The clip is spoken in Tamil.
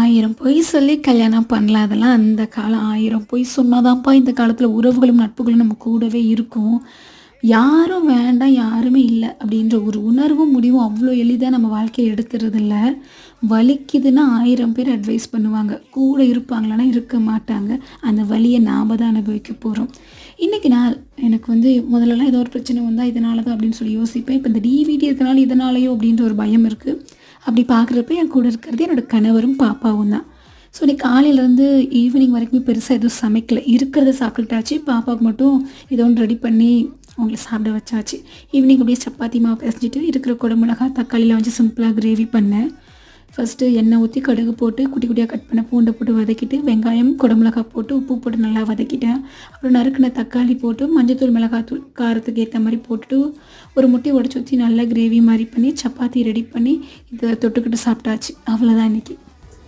ஆயிரம் பொய் சொல்லி கல்யாணம் பண்ணலாம். அதெல்லாம் அந்த காலம் ஆயிரம் பொய் சொன்னாதான்ப்பா இந்த காலத்தில் உறவுகளும் நட்புகளும் நம்ம கூடவே இருக்கும். யாரும் வேண்டாம் யாருமே இல்லை அப்படின்ற ஒரு உணர்வும் முடிவும் அவ்வளோ எளிதாக நம்ம வாழ்க்கையில் எடுத்துறது இல்லை வலிக்குதுன்னா ஆயிரம் பேர் அட்வைஸ் பண்ணுவாங்க. கூட இருப்பாங்களான்னா இருக்க மாட்டாங்க. அந்த வலியை நாம் தான் அனுபவிக்க போகிறோம் இன்றைக்கி நான் எனக்கு வந்து முதல்லலாம் ஏதோ ஒரு பிரச்சனை வந்தால் இதனால தான் அப்படின்னு சொல்லி யோசிப்பேன். இப்போ இந்த டிவிடி இருக்கனால இதனாலயோ அப்படின்ற ஒரு பயம் இருக்குது அப்படி பார்க்குறப்ப என் கூட இருக்கிறது என்னோட கணவரும் பாப்பாவும் தான். ஸோ இன்னைக்கு காலையிலேருந்து ஈவினிங் வரைக்குமே பெருசாக எதுவும் சமைக்கல. இருக்கிறத சாப்பிட்டுட்டாச்சு பாப்பாவுக்கு மட்டும் ஏதோ ஒன்று ரெடி பண்ணி அவங்கள சாப்பிட வச்சாச்சு. ஈவினிங் அப்படியே சப்பாத்தி மாவு பிசைஞ்சிட்டு இருக்கிற குடமிளகா தக்காளியில் வச்சு சிம்பிளாக கிரேவி பண்ணேன். ஃபஸ்ட்டு எண்ணெய் ஊற்றி கடுகு போட்டு குட்டி குட்டியாக கட் பண்ண பூண்டை போட்டு வதக்கிட்டு வெங்காயம் குடமிளகா போட்டு உப்பு போட்டு நல்லா வதக்கிட்டேன். அப்புறம் நறுக்கின தக்காளி போட்டு மஞ்சத்தூள் மிளகாத்தூள் காரத்துக்கு ஏற்ற மாதிரி போட்டுட்டு ஒரு முட்டையை உடச்சி ஊற்றி நல்லா கிரேவி மாதிரி பண்ணி சப்பாத்தி ரெடி பண்ணி இதை தொட்டுக்கிட்டு சாப்பிட்டாச்சு. அவ்வளோதான் இன்றைக்கி